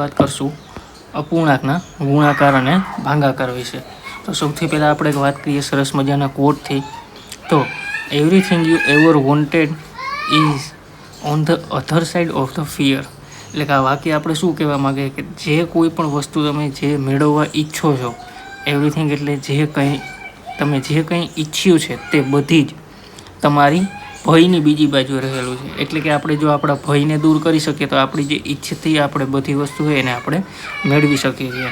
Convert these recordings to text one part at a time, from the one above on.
વાત કરશું અપૂર્ણાંકના ગુણાકાર અને ભાંગાકાર વિશે. તો સૌથી પહેલાં આપણે વાત કરીએ સરસ મજાના કોટથી તો everything you ever wanted is on the other side of the fear એટલે કે આ વાક્ય આપણે શું કહેવા માગે કે જે કોઈ પણ વસ્તુ તમે જે મેળવવા ઈચ્છો છો એવરીથિંગ એટલે જે કંઈ, તમે જે કંઈ ઈચ્છ્યું છે તે બધી જ તમારી ભયની બીજી બાજુ રહેલું છે. એટલે કે આપણે જો આપણા ભયને દૂર કરી શકીએ તો આપણી જે ઈચ્છતી આપણે બધી વસ્તુ હોય એને આપણે મેળવી શકીએ છીએ.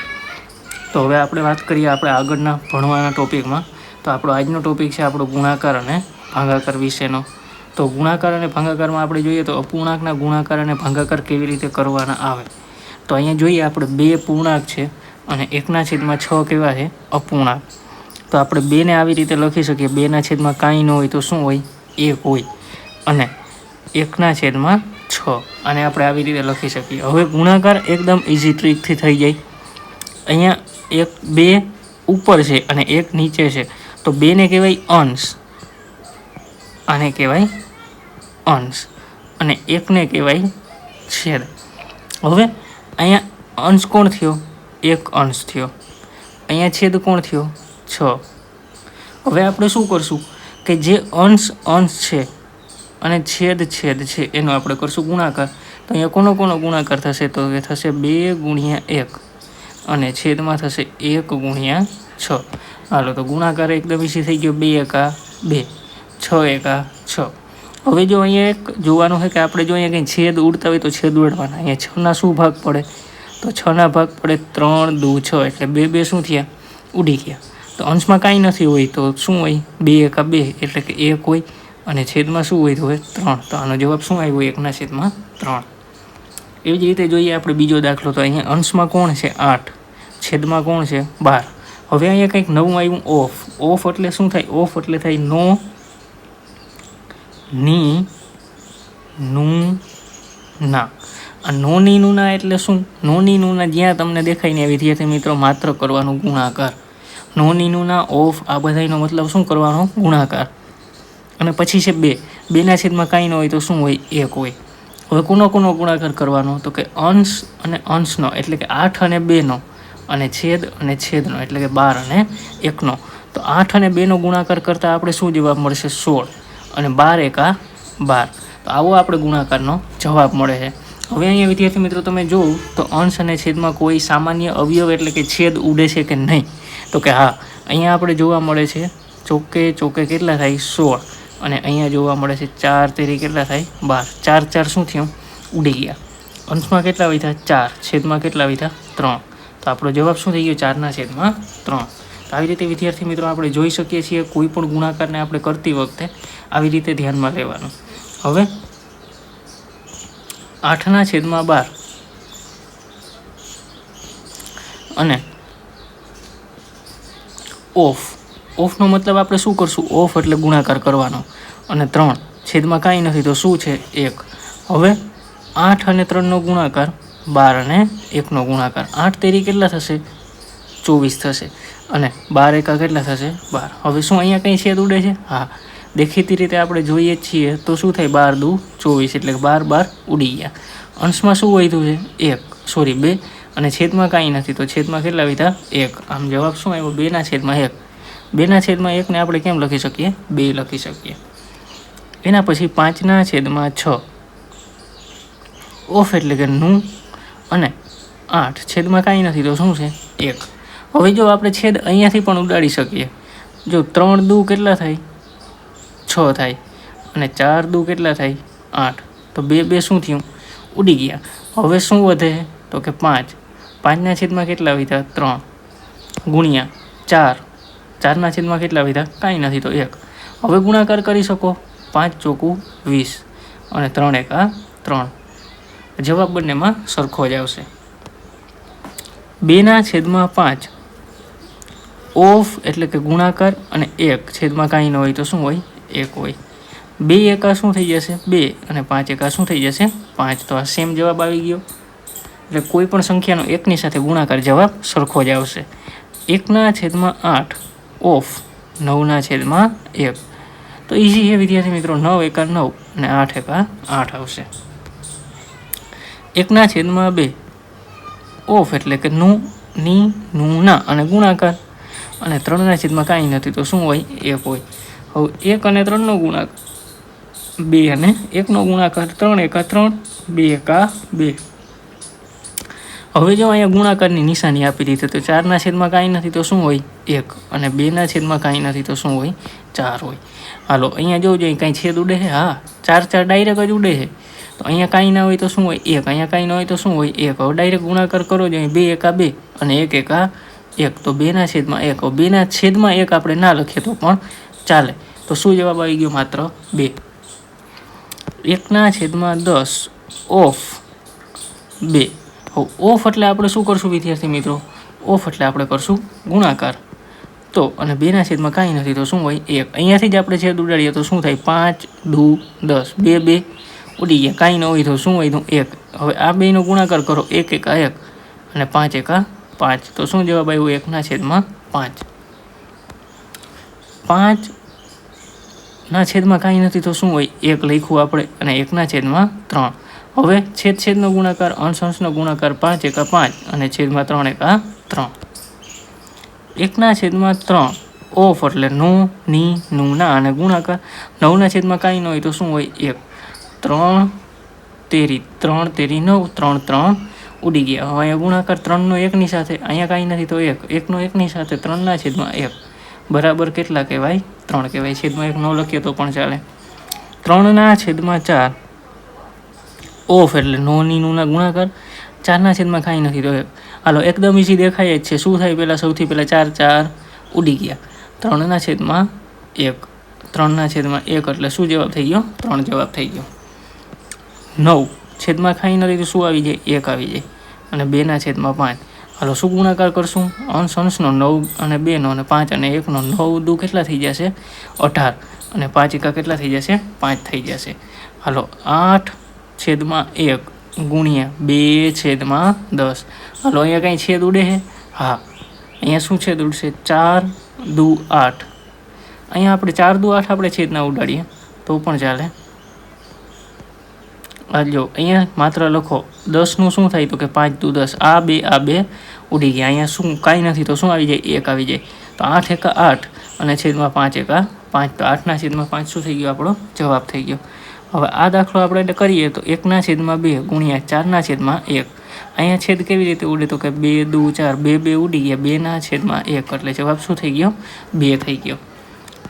તો હવે આપણે વાત કરીએ આપણે આગળના ભણવાના ટોપિકમાં. તો આપણો આજનો ટોપિક છે આપણો ગુણાકાર અને ભાંગાકાર વિશેનો. તો ગુણાકાર અને ભાંગાકારમાં આપણે જોઈએ તો અપૂર્ણાંકના ગુણાકાર અને ભાંગાકાર કેવી રીતે કરવાના આવે. તો અહીંયા જોઈએ આપણે બે પૂર્ણાંક છે અને એકના છેદમાં છ કેવા છે? અપૂર્ણાંક. તો આપણે બેને આવી રીતે લખી શકીએ. બેના છેદમાં કાંઈ ન હોય તો શું હોય? એક હોય અને એકના છેદમાં છ. અને આપણે આવી રીતે લખી શકીએ. હવે ગુણાકાર એકદમ ઇઝી ટ્રીકથી થઈ જાય. અહીંયા એક બે ઉપર છે અને એક નીચે છે. તો બેને કહેવાય અંશ. આને કહેવાય અંશ. અને એકને કહેવાય છેદ. હવે અહીંયા અંશ કોણ થયો? એક અંશ થયો. અહીંયા છેદ કોણ થયો? છ. હવે આપણે શું કરશું? કે જે અંશ અંશ છે અને છેદ છેદ છે, એનો આપણે કરશું ગુણાકાર. તો અહીંયા કોનો કોનો ગુણાકાર થશે? તો એ થશે બે ગુણ્યા એક અને છેદમાં થશે એક ગુણ્યા છ. હાલો, તો ગુણાકાર એકદમ ઈસી થઈ ગયો. બે એકા બે, છ એકા છ. હવે જો અહીંયા એક જોવાનું હોય કે આપણે જો અહીંયા કંઈ છેદ ઉડતા હોય તો છેદ ઉડવાના. અહીંયા છના શું ભાગ પડે? તો છના ભાગ પડે ત્રણ દુ છ. એટલે બે બે શું થયા? ઉડી ગયા. તો અંશમાં કાંઈ નથી હોય તો શું હોય? બે એકા બે, એટલે કે એક હોય અને છેદમાં શું હોય તો હોય? ત્રણ. તો આનો જવાબ શું આવ્યો એકના છેદમાં ત્રણ. એવી જ રીતે જોઈએ આપણે બીજો દાખલો, તો અહીંયા અંશમાં કોણ છે? આઠ. છેદમાં કોણ છે? બાર. હવે અહીંયા કંઈક નવું આવ્યું, ઓફ. ઓફ એટલે શું થાય? ઓફ એટલે થાય નો, ની, નું, ના. આ નોની નુના એટલે શું? નોની નુના જ્યાં તમને દેખાય ને વિદ્યાર્થી મિત્રો માત્ર કરવાનું ગુણાકાર. નોની નુના ઓફ, આ બધાનો મતલબ શું કરવાનો? ગુણાકાર. અને પછી છે બે. બેના છેદમાં કાંઈ ન હોય તો શું હોય? એક હોય. હવે કોનો કોનો ગુણાકાર કરવાનો? તો કે અંશ અને અંશનો, એટલે કે આઠ અને બેનો, અને છેદ અને છેદનો, એટલે કે બાર અને એકનો. તો આઠ અને બેનો ગુણાકાર કરતાં આપણે શું જવાબ મળશે? સોળ. અને બાર એકા બાર. તો આવો આપણે ગુણાકારનો જવાબ મળે છે. હવે અહીંયા વિદ્યાર્થી મિત્રો તમે જોવું તો અંશ અને છેદમાં કોઈ સામાન્ય અવયવ એટલે કે છેદ ઉડે છે કે નહીં? તો કે હા, અહીંયા આપણે જોવા મળે છે ચોકે ચોકે કેટલા થાય? સોળ. અને અહીંયા જોવા મળે છે ચાર તેરી કેટલા થાય? બાર. ચાર ચાર શું થયું? ઉડી ગયા. અંશમાં કેટલા વીધા? ચાર. છેદમાં કેટલા વીધા? ત્રણ. તો આપણો જવાબ શું થઈ ગયો? ચારના છેદમાં ત્રણ. તો આવી રીતે વિદ્યાર્થી મિત્રો આપણે જોઈ શકીએ છીએ કોઈ પણ ગુણાકારને આપણે કરતી વખતે આવી રીતે ધ્યાનમાં લેવાનું. હવે આઠના છેદમાં બાર. અને ઓફ. ઓફનો મતલબ આપણે શું કરશું? ઓફ એટલે ગુણાકાર કરવાનો. અને ત્રણ, છેદમાં કાંઈ નથી તો શું છે? એક. હવે આઠ અને ત્રણનો ગુણાકાર, બાર અને એકનો ગુણાકાર. આઠ તેરી કેટલા થશે? ચોવીસ થશે. અને બાર એકા કેટલા થશે? બાર. હવે શું અહીંયા કંઈ છેદ ઉડે છે? હા. દેખીતી રીતે આપણે જોઈએ છીએ તો શું થાય? બાર દુ ચોવીસ એટલે બાર બાર ઉડી ગયા. અંશમાં શું વધ્યું છે? એક. સોરી, બે. અને છેદમાં કાંઈ નથી. તો છેદમાં કેટલા વધ્યા એક. આમ જવાબ શું? આવ્યો બેના છેદમાં એક. બેના છેદમાં એકને આપણે કેમ લખી શકીએ? બે લખી શકીએ. એના પછી પાંચના છેદમાં છ. ઓફ એટલે કે નું અને આઠ. છેદમાં કાંઈ નથી તો શું છે? એક. હવે જો આપણે છેદ અહીંયાથી પણ ઉડાડી શકીએ. જો ત્રણ દુ કેટલા થાય? છ થાય. અને ચાર દુ કેટલા થાય? આઠ. તો બે બે શું થયું? ઉડી ગયા. હવે શું વધે? તો કે પાંચ. પાંચના છેદમાં કેટલા વીધા? ત્રણ. ગુણ્યા ચાર. ચારના છેદમાં કેટલા વીધા? કાંઈ નથી તો એક. હવે ગુણાકાર કરી શકો. પાંચ ચોકું વીસ. અને ત્રણ એક આ ત્રણ. જવાબ બંનેમાં સરખો જ આવશે. બેના છેદમાં પાંચ. ઓફ એટલે કે ગુણાકાર અને એક. છેદમાં કાંઈ ન હોય તો શું હોય? એક હોય. બે એકા શું થઈ જશે? બે. અને પાંચ એકા શું થઈ જશે? પાંચ. તો આ સેમ જવાબ આવી ગયો. એટલે કોઈ પણ સંખ્યાનો એકની સાથે ગુણાકાર જવાબ સરખો જ આવશે. એકના છેદમાં આઠ ઓફ નવના છેદમાં એક. તો ઇઝી એ વિદ્યાર્થી મિત્રો, નવ એકા નવ અને આઠ એકા આઠ આવશે. એકના છેદમાં બે ઓફ એટલે કે નું, ની નું ના અને ગુણાકાર. અને ત્રણના છેદમાં કાંઈ નથી તો શું હોય? એક હોય. હવે એક અને ત્રણનો ગુણાકાર. બે અને એકનો ગુણાકાર ત્રણ એકા ત્રણ, બે એકા બે. હવે જો અહીંયા ગુણાકારની નિશાની આપી દીધી તો ચારના છેદમાં કાંઈ નથી તો શું હોય? એક. અને બેના છેદમાં કાંઈ નથી તો શું હોય? ચાર હોય. હાલો, અહીંયા જોવું જોઈએ કાંઈ છેદ ઉડે છે? હા. ચાર ચાર ડાયરેક્ટ જ ઉડે છે. તો અહીંયા કાંઈ ના હોય તો શું હોય? એક. અહીંયા કાંઈ ના હોય તો શું હોય? એક. હવે ડાયરેક્ટ ગુણાકાર કરો જોઈએ બે એકા બે અને એક એકા એક. તો બેના છેદમાં એક. બેના છેદમાં એક આપણે ના લખીએ તો પણ ચાલે. તો શું જવાબ આવી ગયો માત્ર? બે. એકના છેદમાં દસ ઓફ બે. ઓફ એટલે આપણે શું કરશું, વિદ્યાર્થી મિત્રો? ઓફ એટલે આપણે કરશું ગુણાકાર. તો, અને બેના છેદમાં કાંઈ નથી, તો શું હોય? એક. અહીંયાથી જ આપણે છેદ ઉડાડીએ તો શું થાય? પાંચ, દુ, દસ. બે બે. ઉડી ગયા. કાંઈ ન હોય તો શું હોય તો એક. હવે આ બેનો ગુણાકાર કરો. એક, એકા એક. અને પાંચ, એકા પાંચ. તો શું જવાબ આવ્યો? એકના છેદમાં પાંચ. પાંચ ના છેદમાં કાંઈ નથી તો શું હોય? એક લખ્યું આપણે અને એકના છેદમાં ત્રણ. હવે છેદ છેદનો ગુણાકાર અંશ અંશનો ગુણાકાર પાંચ એકા પાંચ અને છેદમાં ત્રણ એકા ત્રણ. એકના છેદમાં ત્રણ, ઓફ એટલે નો, ની, નું ના અને ગુણાકાર. નવના છેદમાં કાંઈ ન હોય તો શું હોય? એક. ત્રણ તેરી ત્રણ તેરી નવ, ત્રણ ત્રણ ઉડી ગયા. હવે અહીંયા ગુણાકાર ત્રણનો એકની સાથે, અહીંયા કાંઈ નથી તો એક. એકનો એકની સાથે ત્રણના છેદમાં એક. બરાબર કેટલા કહેવાય? ત્રણ કહેવાય. છેદમાં એક ન લખીએ તો પણ ચાલે. ત્રણના છેદમાં ચાર. ઓફ એટલે નોની ની ના ગુણાકાર. ચારના છેદમાં કાંઈ નથી. તો હાલો, એકદમ ઇઝી દેખાય જ છે. શું થાય પહેલાં? સૌથી પહેલાં ચાર ચાર ઉડી ગયા. ત્રણના છેદમાં એક. ત્રણના છેદમાં એક એટલે શું જવાબ થઈ ગયો? ત્રણ જવાબ થઈ ગયો. નવ. છેદમાં ખાઈ નથી તો શું આવી જાય? એક આવી જાય. અને બેના છેદમાં પાંચ. હાલો, શું ગુણાકાર કરશું? અંશ, અંશનો નવ અને બેનો અને પાંચ અને એકનો નવ. દુ કેટલા થઈ જશે? અઢાર. અને પાંચ એકા કેટલા થઈ જશે? પાંચ થઈ જશે. હાલો, આઠ. છેદમાં એક ગુણ્યા બે છેદમાં દસ. હાલો, અહીંયા કાંઈ છેદ ઉડે છે? હા. અહીંયા શું છેદ ઉડશે? ચાર દુ આઠ. અહીંયા આપણે ચાર દુ આઠ આપણે છેદ ના ઉડાડીએ. તો પણ ચાલે. જો, અહીંયા માત્ર લખો. દસનું શું થાય તો કે પાંચ દુ દસ. આ બે આ બે ઉડી ગયા. અહીંયા શું, કાંઈ નથી તો શું આવી જાય? એક આવી જાય. તો આઠ એકા આઠ અને છેદમાં પાંચ એકા પાંચ. તો આઠના છેદમાં પાંચ શું થઈ ગયો આપણો? જવાબ થઈ ગયો. હવે આ દાખલો આપણે કરીએ તો એકના છેદમાં બે ગુણ્યા ચારના છેદમાં એક. અહીંયા છેદ કેવી રીતે ઉડે તો કે બે, દુ, ચાર, બે બે ઉડી ગયા. બેના છેદમાં એક એટલે જવાબ શું થઈ ગયો? બે થઈ ગયો.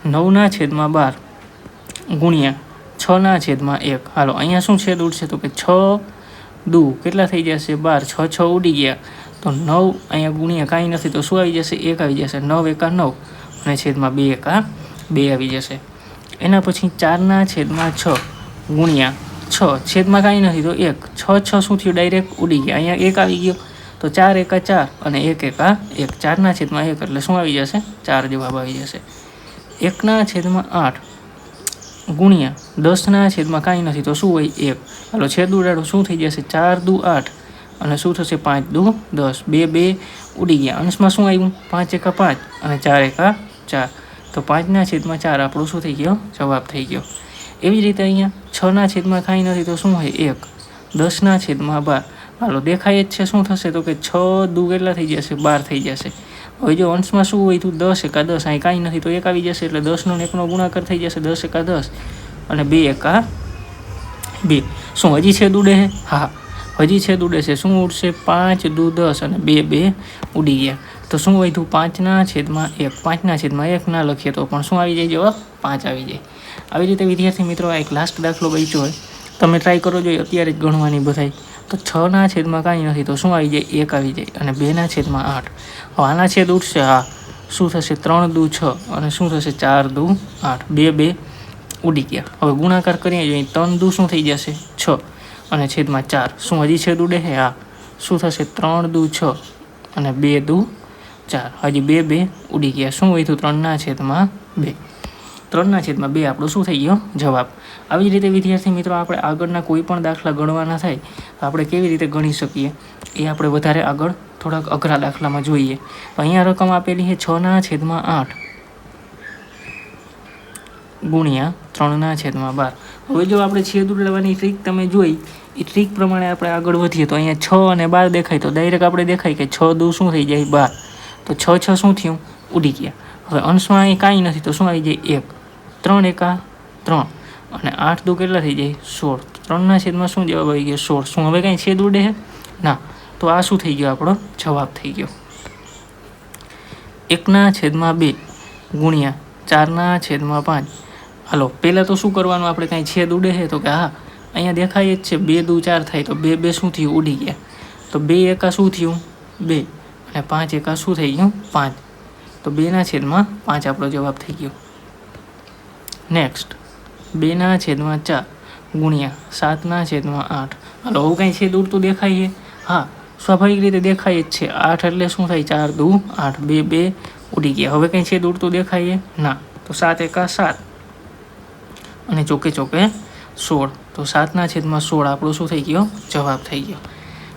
નવના છેદમાં બાર ગુણ્યા છના છેદમાં એક. હાલો, અહીંયા શું છેદ ઉડશે તો કે છ, દુ કેટલા થઈ જશે? બાર. છ છ ઉડી ગયા. તો નવ અહીંયા ગુણ્યા કાંઈ નથી તો શું આવી જશે? એક આવી જશે. નવ એકા નવ. અને છેદમાં બે એકા બે આવી જશે. એના પછી ચારના છેદમાં છ. ગુણ્યા છ. છેદમાં કાંઈ નથી તો એક. છ છ શું થયું ડાયરેક્ટ ઉડી ગયા. અહીંયા એક આવી ગયો. તો ચાર એકા ચાર અને એક એકા એક. ચારના છેદમાં એક એટલે શું આવી જશે? ચાર જવાબ આવી જશે. એકના છેદમાં આઠ ગુણ્યા દસના છેદમાં કાંઈ નથી તો શું હોય? એક. હાલો, છેદ ઉડાડો. શું થઈ જશે? ચાર દુ આઠ અને શું થશે? પાંચ દુ દસ. બે બે ઉડી ગયા. અંશમાં શું આવ્યું? પાંચ એકા પાંચ અને ચાર એકા ચાર. તો પાંચના છેદમાં ચાર આપણો શું થઈ ગયો? જવાબ થઈ ગયો. એવી રીતે અહીંયા છના છેદમાં કાંઈ નથી તો શું હોય? એક. દસના છેદમાં બાર. હાલો, દેખાય જ છે શું થશે? તો કે છ દુ કેટલા થઈ જશે? બાર થઈ જશે. હવે જો અંશમાં શું હોય તો દસ એકા દસ. અહીં કાંઈ નથી તો એક આવી જશે એટલે દસનો એકનો ગુણાકાર થઈ જશે દસ એકા દસ. અને બે એકા બે. શું હજી છેદ ઉડે છે હા. હજી છેદ ઉડે છે. શું ઉડશે? પાંચ દુ દસ અને બે બે ઉડી ગયા. તો શું વધ્યું પાંચના છેદમાં એક. પાંચના છેદમાં એક ના લખીએ તો પણ શું આવી જાય? જવાબ પાંચ આવી જાય. આવી રીતે વિદ્યાર્થી મિત્રો એક લાસ્ટ દાખલો બચ્યો હોય. તમે ટ્રાય કરો જોઈએ અત્યારે જ ગણવાની બધાય. તો છના છેદમાં કાંઈ નથી, તો શું આવી જાય? એક આવી જાય. અને બેના છેદમાં આઠ. હવે આના છેદ ઉઠશે, હા. શું થશે? ત્રણ દુ છ. અને શું થશે? ચાર દુ આઠ. બે બે ઉડી ગયા. હવે ગુણાકાર કરીએ જોઈએ. ત્રણ દુ શું થઈ જશે? છ. અને છેદમાં ચાર. શું હજી છેદ ઉડે છે? હા. શું થશે? ત્રણ દુ છ. અને બે દુ ચાર. હજી બે બે ઉડી ગયા. શું વધ્યું ત્રણના છેદમાં બે. ત્રણના છેદમાં બે આપણો શું થઈ ગયો? જવાબ. આવી જ રીતે વિદ્યાર્થી મિત્રો, આપણે આગળના કોઈ પણ દાખલા ગણવાના થાય, તો આપણે કેવી રીતે ગણી શકીએ? એ આપણે વધારે આગળ થોડાક અઘરા દાખલામાં જોઈએ. અહીંયા રકમ આપેલી છે છના છેદમાં આઠ. ગુણ્યા ત્રણના છેદમાં બાર. હવે જો આપણે છેદ ઉડાડવાની ટ્રીક તમે જોઈ, એ ટ્રીક પ્રમાણે આપણે આગળ વધીએ, તો અહીંયા છ અને બાર દેખાય, તો ડાયરેક્ટ આપણે દેખાય કે છ દુ શું થઈ જાય? બાર. તો છ છ શું થયું? ઉડી ગયા. હવે અંશમાં અહીં કાંઈ નથી, તો શું આવી જાય? એક. ત્રણ એકા ત્રણ. અને આઠ દુ કેટલા થઈ જાય? સોળ. ત્રણના છેદમાં શું જવાબ આવી ગયો? સોળ. શું હવે કાંઈ છેદ ઉડે ના. તો આ શું થઈ ગયો આપણો? જવાબ થઈ ગયો. એકના છેદમાં બે ગુણ્યા ચારના છેદમાં પાંચ. હાલો, પહેલાં તો શું કરવાનું? આપણે કાંઈ છેદ ઉડે છે? તો કે હા, અહીંયા દેખાય જ છે, બે દુ ચાર થાય. તો બે બે શું થયું? ઉડી ગયા. તો બે એકા શું થયું? બે. અને પાંચ એકા શું થઈ ગયું? પાંચ. તો બેના છેદમાં પાંચ આપણો જવાબ થઈ ગયો. નેક્સ્ટ બેના છેદમાં ચાર ગુણ્યા સાતના છેદમાં આઠ. હાલો, આવું કાંઈ છેદ ઉડતું દેખાય છે હા, સ્વાભાવિક રીતે દેખાય જ છે. આઠ એટલે શું થાય? ચાર દુ આઠ. બે બે ઉડી ગયા. હવે કંઈ છેદ ઉડતું દેખાય છે ના. તો સાત એકા સાત. અને ચોકે ચોકે સોળ. તો સાતના છેદમાં સોળ આપણો શું થઈ ગયો? જવાબ થઈ ગયો.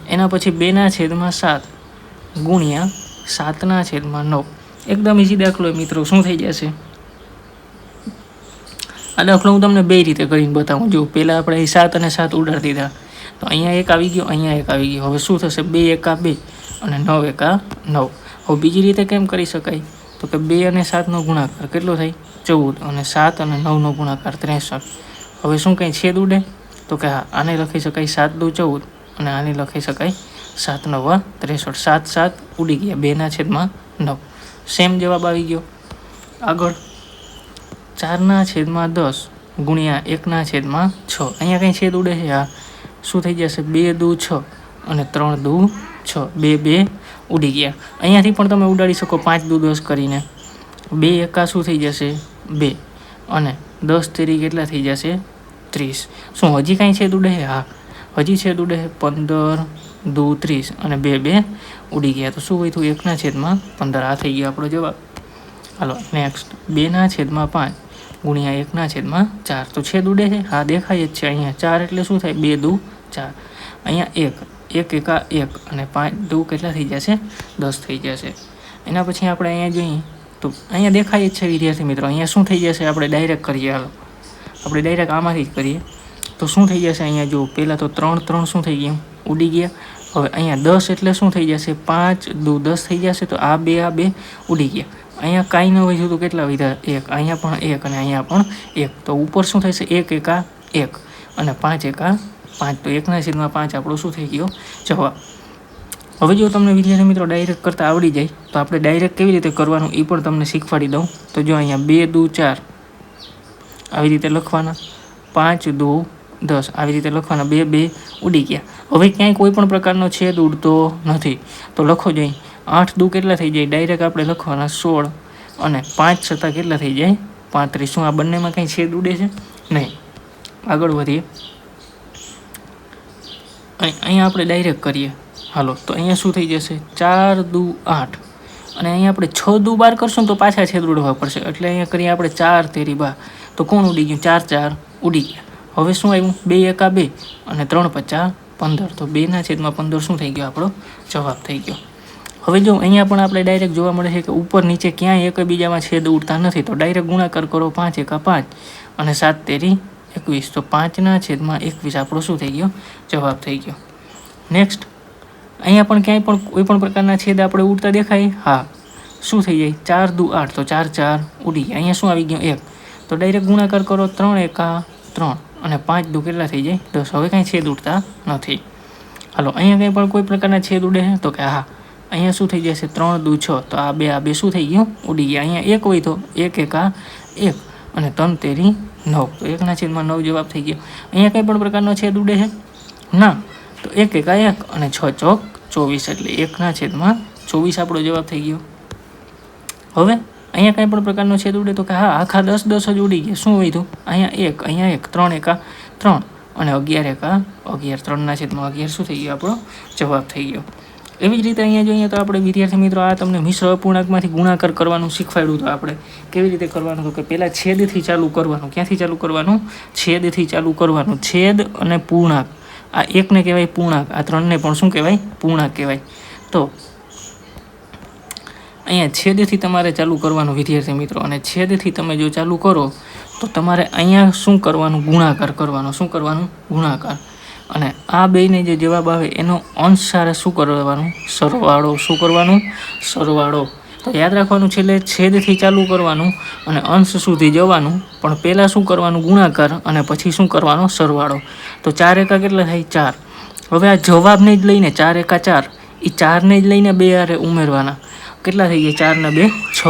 એના પછી બેના છેદમાં સાત ગુણ્યા સાતના છેદમાં નવ. એકદમ ઇઝી દાખલો મિત્રો. શું થઈ જશે? આ દાખલો હું તમને બે રીતે કરીને બતાવું. જો પહેલાં આપણે સાત અને સાત ઉડાડી દીધા. તો અહીંયા એક આવી ગયો, અહીંયા એક આવી ગયો. હવે શું થશે? બે એકા બે અને નવ એકા નવ. હવે બીજી રીતે કેમ કરી શકાય? તો કે બે અને સાતનો ગુણાકાર કેટલો થાય? ચૌદ અને સાત અને નવનો ગુણાકાર ત્રેસઠ. હવે શું કંઈ છેદ ઉડે? તો કે હા, આને લખી શકાય સાત દુ ચૌદ અને આને લખી શકાય સાત નવા ત્રેસઠ. સાત સાત ઉડી ગયા, બેના છેદમાં નવ. સેમ જવાબ આવી ગયો. આગળ. ચારના છેદમાં દસ ગુણ્યા એકના છેદમાં છ. અહીંયા કંઈ છેદ ઉડે છે? હા. શું થઈ જશે? બે દુ છ અને ત્રણ દુ છ. બે બે ઉડી ગયા. અહીંયાથી પણ તમે ઉડાડી શકો પાંચ દુ દસ કરીને. બે એકા શું થઈ જશે? બે. અને દસ તેરી કેટલા થઈ જશે? ત્રીસ. શું હજી કાંઈ છેદ ઉડે છે? હા. હજી છેદ ઉડે છે પંદર દુ ત્રીસ અને બે બે ઉડી ગયા. તો શું હોય થયું? એકના છેદમાં પંદર. આ થઈ ગયો આપણો જવાબ. હાલો, નેક્સ્ટ. બેના છેદમાં પાંચ. ગુણ્યા એકના છેદમાં ચાર. તો છેદ ઉડે છે? હા, દેખાય જ છે અહીંયા. ચાર એટલે શું થાય? બે દુ ચાર. અહીંયા એક. એક એકા એક. અને પાંચ દુ કેટલા થઈ જશે? દસ થઈ જશે. એના પછી આપણે અહીંયા જોઈએ. તો અહીંયા દેખાય જ છે વિદ્યાર્થી મિત્રો. અહીંયા શું થઈ જશે? આપણે ડાયરેક્ટ કરીએ હાલો. આપણે ડાયરેક્ટ આમાંથી જ કરીએ. તો શું થઈ જશે અહીંયા? જો પહેલાં તો ત્રણ ત્રણ શું થઈ ગયું? ઉડી ગયા. હવે અહીંયા દસ એટલે શું થઈ જશે? પાંચ દુ દસ થઈ જશે. તો આ બે આ બે ઉડી ગયા. અહીંયા કાંઈ ન વધ્યું તો કેટલા વધ્યા એક. અહીંયા પણ એક અને અહીંયા પણ એક. તો ઉપર શું થશે? એક એકા એક. અને પાંચ એકા પાંચ. તો એકના છેદમાં પાંચ આપણો શું થઈ ગયો? જવાબ. હવે જો તમને વિદ્યાર્થી મિત્રો ડાયરેક્ટ કરતાં આવડી જાય, તો આપણે ડાયરેક્ટ કેવી રીતે કરવાનું એ પણ તમને શીખવાડી દઉં. તો જો અહીંયા બે, દુ, ચાર. આવી રીતે લખવાના. પાંચ, દુ, દસ. આવી રીતે લખવાના. બે બે ઉડી ગયા. હવે ક્યાંય કોઈ પણ પ્રકારનો છેદ ઉડતો નથી. તો લખો જોઈએ આઠ દુ કેટલા થઈ જાય? ડાયરેક્ટ આપણે લખવાના સોળ. અને પાંચ છતાં કેટલા થઈ જાય? પાંત્રીસ. શું આ બંનેમાં કંઈ છેદ ઉડે છે? નહીં. આગળ વધીએ. અહીં, અહીંયા આપણે ડાયરેક્ટ કરીએ. હાલો, તો અહીંયા શું થઈ જશે? ચાર દુ આઠ. અને અહીંયા આપણે છ દુ બાર કરશું તો પાછા છેદ ઉડવા પડશે. એટલે અહીંયા કરીએ આપણે ચાર તેરી બાર. તો કોણ ઉડી ગયું? ચાર ચાર. ઉડી ગયા. હવે શું આવ્યું? બે, એકા, બે. અને ત્રણ, પચાસ. પંદર. તો બેના છેદમાં પંદર શું થઈ ગયો આપણો? જવાબ થઈ ગયો. હવે જો અહીંયા પણ આપણે ડાયરેક્ટ જોવા મળે છે કે ઉપર નીચે ક્યાંય એકબીજામાં છેદ ઉડતા નથી, તો ડાયરેક્ટ ગુણાકાર કરો પાંચ એકા પાંચ અને સાત તેરી એકવીસ. તો પાંચના છેદમાં એકવીસ આપણો શું થઈ ગયો? જવાબ થઈ ગયો. નેક્સ્ટ અહીંયા પણ ક્યાંય પણ કોઈ પણ પ્રકારના છેદ આપણે ઉડતા દેખાય? હા. શું થઈ જાય? ચાર દુ આઠ, તો ચાર ચાર ઉડી ગયા. અહીંયા શું આવી ગયું? એક. તો ડાયરેક્ટ ગુણાકાર કરો ત્રણ એકા ત્રણ અને પાંચ દુ કેટલા થઈ જાય? દસ. હવે કાંઈ છેદ ઉડતા નથી. હાલો, અહીંયા કંઈ પણ કોઈ પ્રકારના છેદ ઉડે તો કે હા. અહીંયા શું થઈ જશે? ત્રણ દુ છ. તો આ બે આ બે શું થઈ ગયું? ઉડી ગયા. અહીંયા એક હોય તો એક, એકા એક. અને ત્રણ તેરી નવ. તો એકના છેદમાં નવ જવાબ થઈ ગયો. અહીંયા કંઈ પણ પ્રકારનો છેદ ઉડે છે? ના. તો એક, એકા એક અને છ, ચોક ચોવીસ. એટલે એકના છેદમાં ચોવીસ આપણો જવાબ થઈ ગયો. હવે અહીંયા કંઈ પણ પ્રકારનો છેદ ઉડે તો કે હા, આખા દસ દસ જ ઉડી ગયા. શું હોય તો? અહીંયા એક અહીંયા એક, ત્રણ, એકા ત્રણ. અને અગિયાર, એકા અગિયાર. ત્રણના છેદમાં અગિયાર શું થઈ ગયો? આપણો જવાબ થઈ ગયો. એવી જ રીતે અહીંયા જોઈએ તો આપણે વિદ્યાર્થી મિત્રો, આ તમને મિશ્ર અપૂર્ણાંકમાંથી ગુણાકાર કરવાનું શીખવાડ્યું તો આપણે. કેવી રીતે કરવાનું? તો કે પહેલાં છેદથી ચાલુ કરવાનું. ક્યાંથી ચાલુ કરવાનું? છેદથી ચાલુ કરવાનું. છેદ અને પૂર્ણાંક. આ એકને કહેવાય પૂર્ણાંક. આ ત્રણને પણ શું કહેવાય? પૂર્ણાંક કહેવાય. તો અહીંયા છેદથી તમારે ચાલુ કરવાનું વિદ્યાર્થી મિત્રો. અને છેદથી તમે જો ચાલુ કરો, તો તમારે અહીંયા શું કરવાનું? ગુણાકાર કરવાનો. શું કરવાનું? ગુણાકાર. અને આ બેને જે જવાબ આવે એનો અંશ સારે શું કરવાનું? સરવાળો શું કરવાનું? સરવાળો. તો યાદ રાખવાનું, છેલ્લે છેદથી ચાલુ કરવાનું અને અંશ સુધી જવાનું. પણ પહેલાં શું કરવાનું? ગુણાકાર અને પછી શું કરવાનો? સરવાળો. તો ચાર એકા કેટલા થાય? ચાર. હવે આ જવાબને જ લઈને ચાર એકા ચાર. એ ચારને જ લઈને બે આરે ઉમેરવાના. કેટલા થઈ ગયા? ચારને બે, છ.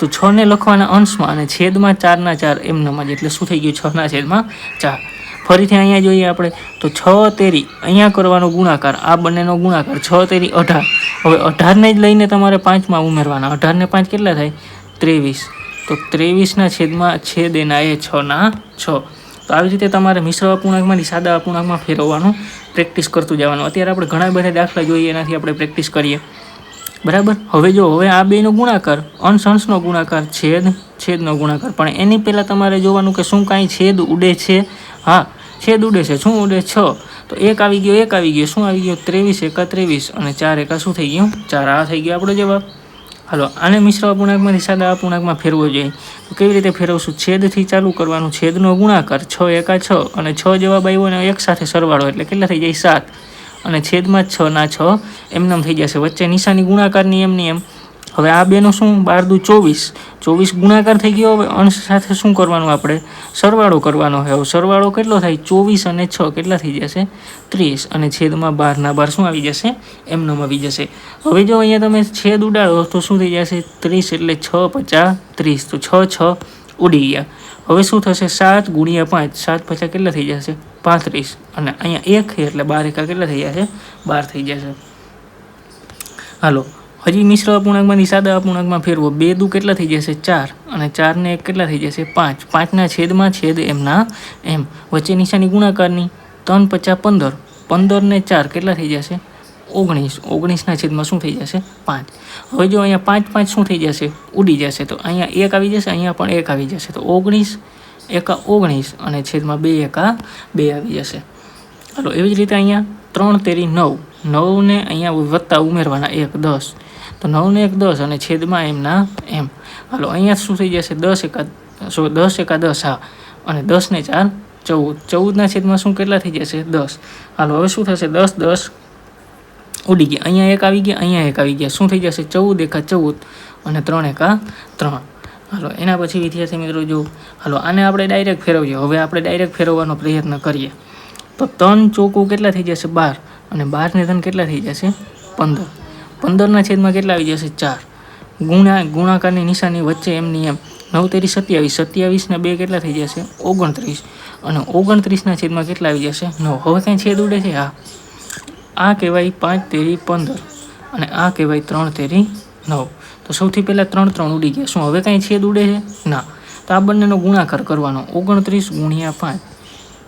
તો છને લખવાના અંશમાં અને છેદમાં ચારના ચાર એમનામાં જ. એટલે શું થઈ ગયું? છના છેદમાં ચાર. ફરીથી અહીંયા જોઈએ આપણે, તો છ તેરી અહીંયા કરવાનો ગુણાકાર, આ બંનેનો ગુણાકાર છ તેરી અઢાર. હવે અઢારને જ લઈને તમારે પાંચમાં ઉમેરવાના. અઢારને પાંચ કેટલા થાય? ત્રેવીસ. તો ત્રેવીસના છેદમાં છેદ એના એ છના છ. તો આવી રીતે તમારે મિશ્ર અપૂર્ણાંકમાંથી સાદા અપૂર્ણાંકમાં ફેરવવાનું પ્રેક્ટિસ કરતું જવાનું. અત્યારે આપણે ઘણા બધા દાખલા જોઈએ, એનાથી આપણે પ્રેક્ટિસ કરીએ. બરાબર? હવે જો, હવે આ બેનો ગુણાકાર અંશ અંશનો ગુણાકાર, છેદ, છેદનો ગુણાકાર. પણ એની પહેલાં તમારે જોવાનું કે શું કાંઈ છેદ ઉડે છે? હા છેદ ઉડે છે, શું ઉડે છ? તો એક આવી ગયો, એક આવી ગયો, શું આવી ગયો? ત્રેવીસ એકા ત્રેવીસ અને ચાર એકા શું થઈ ગયું? ચાર, આ થઈ ગયો આપણો જવાબ. હાલો, આને મિશ્ર અપૂર્ણાંકમાંથી સાદા અપૂર્ણાંકમાં ફેરવો જોઈએ. તો કેવી રીતે ફેરવશું? છેદથી ચાલુ કરવાનું, છેદનો ગુણાકાર, છ એકા છ અને છ જવાબ આવ્યો અને એક સાથે સરવાળો એટલે કેટલા થઈ જાય? સાત. અને છેદમાં છ ના છ, એમનેમ થઈ જશે. વચ્ચે નિશાની ગુણાકારની એમની એમ હવે આ બેનો શું? બાર દુ ચોવીસ. ચોવીસ ગુણાકાર થઈ ગયો, હવે અંશ સાથે શું કરવાનું આપણે? સરવાળો કરવાનો હવે સરવાળો કેટલો થાય? ચોવીસ અને છ કેટલા થઈ જશે? ત્રીસ. અને છેદમાં બારના બાર શું આવી જશે? એમનેમ આવી જશે. હવે જો અહીંયા તમે છેદ ઉડાડો, તો શું થઈ જશે? ત્રીસ એટલે છ પચાસ ત્રીસ. તો છ છ ઉડી ગયા. હવે શું થશે? સાત ગુણ્યા પાંચ. સાત પચાસ કેટલા થઈ જશે? પાંત્રીસ. અને અહીંયા એક એટલે બાર એકા કેટલા થઈ જશે? બાર થઈ જશે. હાલો. હજી મિશ્ર અપૂર્ણાંકમાંથી સાદા અપૂર્ણાંકમાં ફેરવો. બે દુ કેટલા થઈ જશે? ચાર. અને ચારને એક કેટલા થઈ જશે? પાંચ. પાંચના છેદમાં છેદ એમના એમ. વચ્ચે નિશાની ગુણાકારની ત્રણ પચાસ પંદર. પંદરને ચાર કેટલા થઈ જશે? ઓગણીસ. ઓગણીસના છેદમાં શું થઈ જશે? પાંચ. હવે જો અહીંયા પાંચ પાંચ શું થઈ જશે? ઉડી જશે. તો અહીંયા એક આવી જશે, અહીંયા પણ એક આવી જશે. તો ઓગણીસ એકા ઓગણીસ અને છેદમાં બે એકા બે આવી જશે. ચાલો એવી જ રીતે અહીંયા ત્રણ તેરી નવ. નવને અહીંયા વત્તા ઉમેરવાના એક દસ. તો નવને એક દસ અને છેદમાં એમના એમ. હાલો, અહીંયા શું થઈ જશે? દસ એકા, સો, દસ એકા દસ, હા. અને દસને ચાર, ચૌદ. ચૌદના છેદમાં શું કેટલા થઈ જશે? દસ. હાલો, હવે શું થશે? દસ દસ. ઉડી ગયા. અહીંયા એક આવી ગયા, અહીંયા એક આવી ગયા. શું થઈ જશે? ચૌદ એકા ચૌદ અને ત્રણ એકા ત્રણ. હાલો, એના પછી વિદ્યાર્થી મિત્રો જો હાલો, આને આપણે ડાયરેક્ટ ફેરવીએ હવે આપણે ડાયરેક્ટ ફેરવવાનો પ્રયત્ન કરીએ. તો ત્રણ ચોકું કેટલા થઈ જશે? બાર. અને બારને ધન કેટલા થઈ જશે? પંદર. પંદરના છેદમાં કેટલા આવી જશે? ચાર. ગુણા, ગુણાકારની નિશાની વચ્ચે એમની એમ નવ તેરી સત્યાવીસ. સત્યાવીસના બે કેટલા થઈ જશે? ઓગણત્રીસ. અને ઓગણત્રીસના છેદમાં કેટલા આવી જશે? નવ. હવે કાંઈ છેદ ઉડે છે? હા. આ કહેવાય પાંચ તેરી પંદર અને આ કહેવાય ત્રણ તેરી નવ. તો સૌથી પહેલાં ત્રણ ત્રણ ઉડી ગયા. શું હવે કાંઈ છેદ ઉડે છે? ના. તો આ બંનેનો ગુણાકાર કરવાનો. ઓગણત્રીસ ગુણ્યા પાંચ.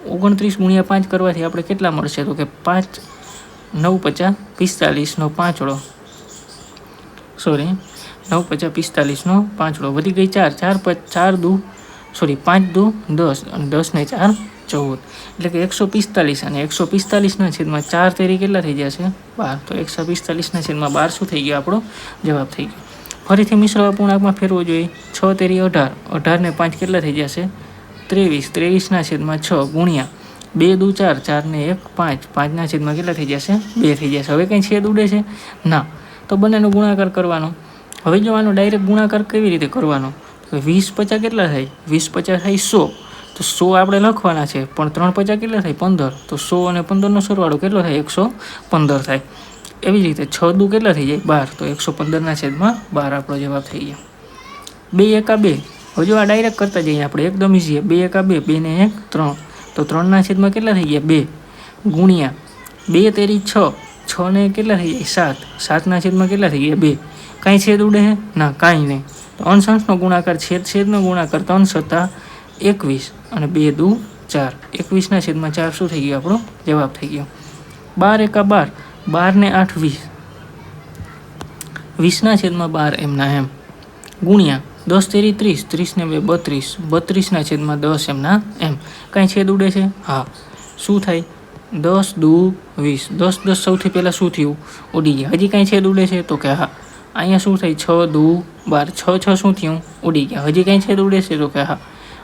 ઓગણત્રીસ ગુણ્યા પાંચ કરવાથી આપણે કેટલા મળશે? તો કે પાંચ, નવ પચાસ પિસ્તાલીસનો પાંચડો સોરી નવ પચાસ પિસ્તાલીસનો પાંચડો. વધી ગઈ ચાર. ચાર પચ ચાર દુ સોરી પાંચ દુ, દસ. અને દસને ચાર, ચૌદ. એટલે કે એકસો પિસ્તાલીસ અને એકસો પિસ્તાલીસના છેદમાં ચાર તેરી કેટલા થઈ જશે? બાર. તો એકસો પિસ્તાલીસના છેદમાં બાર શું થઈ ગયો આપણો? જવાબ થઈ ગયો. ફરીથી મિશ્ર અપૂર્ણાંકમાં ફેરવો જોઈએ. છ તેરી અઢાર. અઢારને પાંચ કેટલા થઈ જશે? ત્રેવીસ. ત્રેવીસના છેદમાં છ ગુણ્યા બે દુ ચાર. ચારને એક પાંચ. પાંચના છેદમાં કેટલા થઈ જશે? બે થઈ જશે. હવે કંઈ છેદ ઉડે છે? ના. તો બંનેનો ગુણાકાર કરવાનો. હવે જો આનો ડાયરેક્ટ ગુણાકાર કેવી રીતે કરવાનો? વીસ પચાસ કેટલા થાય? વીસ પચાસ થાય સો. તો સો આપણે લખવાના છે. પણ ત્રણ પચાસ કેટલા થાય? પંદર. તો સો અને પંદરનો સરવાળો કેટલો થાય? એકસો પંદર થાય. એવી જ રીતે છ દુ કેટલા થઈ જાય? બાર. તો એકસો પંદરના છેદમાં બાર આપણો જવાબ થઈ ગયો. બે એકા બે. હવે જો આ ડાયરેક્ટ કરતા જઈએ આપણે, એકદમ ઇઝી બે એકા બે બે ને એક, ત્રણ. તો ત્રણના છેદમાં કેટલા થઈ ગયા? બે. ગુણ્યા. બે તેરી છ. છ ને કેટલા થઈ જાય? સાત. સાતના છેદમાં કેટલા થઈ ગયા? બે. કાંઈ છેદ ઉડે છે ના, કાંઈ નહીં. તો અંશ ગુણાકાર છેદ, છેદનો ગુણાકાર ત્રણ સત્તા એકવીસ અને બે દુ ચાર. એકવીસના છેદમાં ચાર શું થઈ ગયું? આપણો જવાબ થઈ ગયો. બાર એકા બાર. બાર ને આઠ વીસ. વીસના છેદમાં બાર એમના એમ. ગુણ્યા દસ તેરી ત્રીસ. ત્રીસને બે બત્રીસ. બત્રીસના છેદમાં દસ એમના એમ. કાંઈ છેદ ઉડે છે? હા. શું થાય? દસ દુ વીસ. દસ દસ સૌથી પહેલાં શું થયું? ઉડી ગયા. હજી કાંઈ છેદ ઉડે છે તો કે હા. અહીંયા શું થાય છ દુ બાર. છ છ શું થયું? ઉડી ગયા. હજી કાંઈ છેદ ઉડે છે તો કે હા.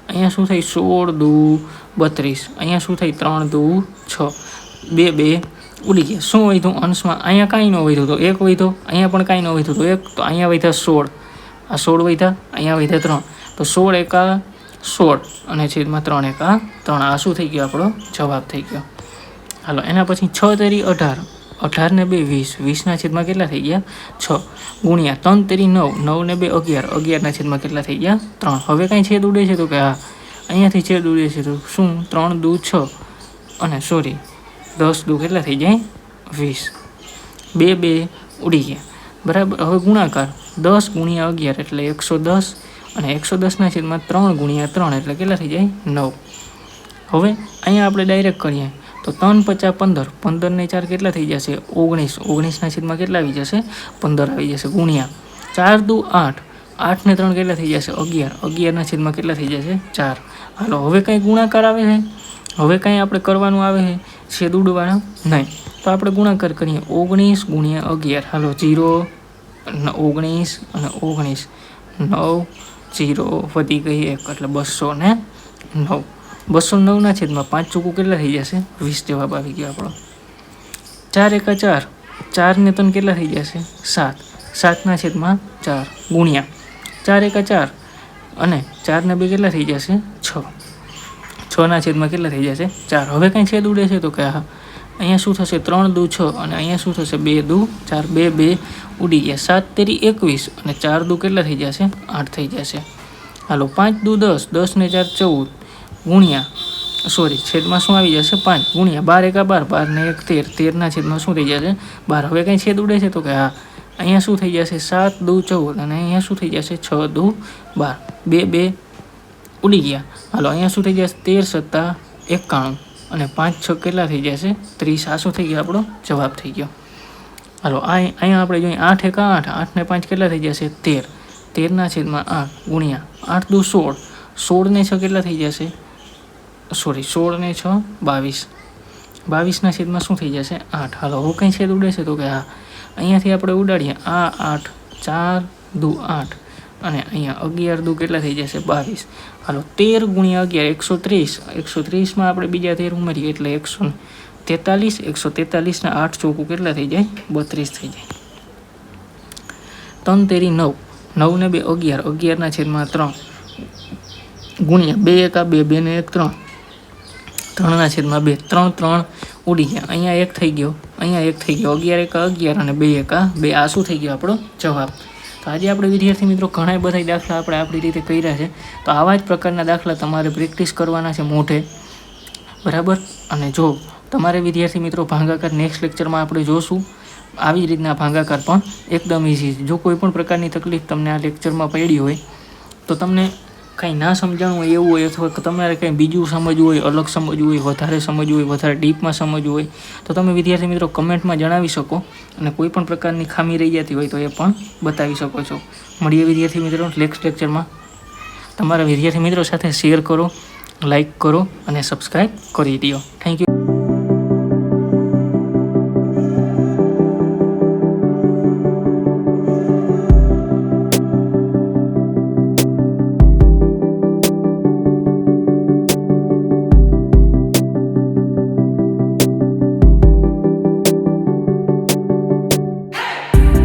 અહીંયા શું થાય સોળ દુ બત્રીસ. અહીંયા શું થાય ત્રણ દુ છ. બે બે. ઉડી ગયા. શું વધ્યું? અંશમાં અહીંયા કાંઈ ન વધ્યું તો એક વધ્યો. અહીંયા પણ કાંઈ ન વધ્યું તો એક. તો અહીંયા વધ્યા સોળ. આ સોળ વધ્યા. અહીંયા વધ્યા ત્રણ. તો સોળ એકા સોળ. અને છેદમાં ત્રણ એકા ત્રણ. આ શું થઈ ગયો આપણો? જવાબ થઈ ગયો. હાલો, એના પછી છ તેરી અઢાર. અઢાર ને બે વીસ. વીસના છેદમાં કેટલા થઈ ગયા? છ. ગુણ્યા ત્રણ તેરી નવ. નવ ને બે અગિયાર. અગિયારના છેદમાં કેટલા થઈ ગયા? ત્રણ. હવે કાંઈ છેદ ઉડે છે તો કે હા, અહીંયાથી છેદ ઉડે છે તો શું? ત્રણ દુ છ. અને સોરી, દસ દુ કેટલા થઈ જાય? વીસ. બે બે ઉડી ગયા. બરાબર? હવે ગુણાકાર. દસ ગુણ્યા અગિયાર એટલે એકસો દસ. અને એકસો દસના છેદમાં ત્રણ ગુણ્યા ત્રણ એટલે કેટલા થઈ જાય? નવ. હવે અહીંયા આપણે ડાયરેક્ટ કરીએ. તો ત્રણ પચાસ પંદર. પંદર ને ચાર કેટલા થઈ જશે? ઓગણીસ. ઓગણીસના છેદમાં કેટલા આવી જશે? પંદર આવી જશે. ગુણ્યા ચાર દુ આઠ. આઠ ને ત્રણ કેટલા થઈ જશે? અગિયાર. અગિયારના છેદમાં કેટલા થઈ જશે? ચાર. હાલો, હવે કંઈ ગુણાકાર આવે છે હવે કંઈ આપણે કરવાનું આવે છે છેદ ઉડવાના નહીં. તો આપણે ગુણાકાર કરીએ. ઓગણીસ ગુણ્યા અગિયાર. હાલો, જીરો ઓગણીસ અને ઓગણીસ. નવ, જીરો વધી ગઈ એક. એટલે બસો ને નવ. બસો નવના છેદમાં પાંચ ચોખ્ખું કેટલા થઈ જશે? વીસ જવાબ આવી ગયો આપણો. ચાર એકા ચાર. ચાર ને ત્રણ કેટલા થઈ જશે? સાત. સાતના છેદમાં ચાર. ગુણ્યા. ચાર એકા ચાર. અને ચાર ને બે કેટલા થઈ જશે? છ. છના છેદમાં કેટલા થઈ જશે? ચાર. હવે કંઈ છેદ ઉડે છે તો કે હા. અહીંયા શું થશે? ત્રણ દુ છ. અને અહીંયા શું થશે? બે દુ. ચાર બે બે ઉડી ગયા. સાત તેરી એકવીસ. અને ચાર દુ કેટલા થઈ જશે? આઠ થઈ જશે. હાલો, પાંચ દુ દસ. દસ ને ચાર ચૌદ. ગુણ્યા. સોરી છેદમાં શું આવી જશે? પાંચ. ગુણ્યા. બાર એકા બાર. બાર ને એક તેર. તેરના છેદમાં શું થઈ જશે? બાર. હવે કંઈ છેદ ઉડે છે તો કે હા. અહીંયા શું થઈ જશે? સાત દુ ચૌદ. અને અહીંયા શું થઈ જશે? છ દુ બાર. બે બે ઉડી ગયા. હાલો, અહીંયા શું થઈ જશે? તેર સત્તા એકાણું. અને પાંચ, છ કેટલા થઈ જશે? ત્રીસ. આ શું થઈ ગયો? આપણો જવાબ થઈ ગયો. હાલો, આ અહીંયા આપણે જોઈએ. આઠ એકા આઠ. આઠ ને પાંચ કેટલા થઈ જશે? તેર. તેરના છેદમાં આઠ ગુણ્યા. આઠ દુ સોળ. સોળ ને છ કેટલા થઈ જશે? સોરી, સોળ ને છ, બાવીસ. બાવીસના છેદમાં શું થઈ જશે? આઠ. હાલો હું કંઈ છેદ ઉડે છે તો કે હા અહીંયાથી આપણે ઉડાડીએ. આ આઠ, ચાર, દુ, આઠ. અને અહીંયા અગિયાર દુ કેટલા થઈ જશે? બાવીસ. હાલો, તેર ગુણ્યા અગિયાર, એકસો ત્રીસ. એકસો ત્રીસમાં આપણે બીજા તેર ઉમેરીએ એટલે એકસો તેતાલીસ. એકસો તેતાલીસના આઠ ચોખ્ખું કેટલા થઈ જાય? બત્રીસ થઈ જાય. ત્રણ તેરી નવ. નવ ને બે અગિયાર. અગિયારના છેદમાં ત્રણ. ગુણ્યા બે એકા બે બે ને એક ત્રણ. ત્રણના છેદમાં બે, ત્રણ ત્રણ ઉડી ગયા. અહીંયા એક થઈ ગયો, અહીંયા એક થઈ ગયો. અગિયાર એકા, અગિયાર અને બે એક બે, આ શું થઈ ગયો આપણો જવાબ? તો આજે આપણે વિદ્યાર્થી મિત્રો ઘણા બધા દાખલા આપણે આપણી રીતે કર્યા છે. તો આવા જ પ્રકારના દાખલા તમારે પ્રેક્ટિસ કરવાના છે મોઢે. બરાબર? અને જો તમારે વિદ્યાર્થી મિત્રો ભાંગાકાર નેક્સ્ટ લેક્ચરમાં આપણે જોશું. આવી રીતના ભાંગાકાર પણ એકદમ ઇઝી જો કોઈ પણ પ્રકારની તકલીફ તમને આ લેક્ચરમાં પડી હોય, તો તમને કાંઈ ના સમજાણું હોય એવું હોય અથવા તમારે કંઈ બીજું સમજવું હોય, અલગ સમજવું હોય, વધારે સમજવું હોય, વધારે ડીપમાં સમજવું હોય, તો તમે વિદ્યાર્થી મિત્રો કમેન્ટમાં જણાવી શકો અને કોઈ પણ પ્રકારની ખામી રહી જતી હોય તો એ પણ બતાવી શકો છો. મળીએ વિદ્યાર્થી મિત્રો નેક્સ્ટ લેક્ચરમાં તમારા વિદ્યાર્થી મિત્રો સાથે શેર કરો લાઈક કરો અને સબસ્ક્રાઈબ કરી દો. Thank you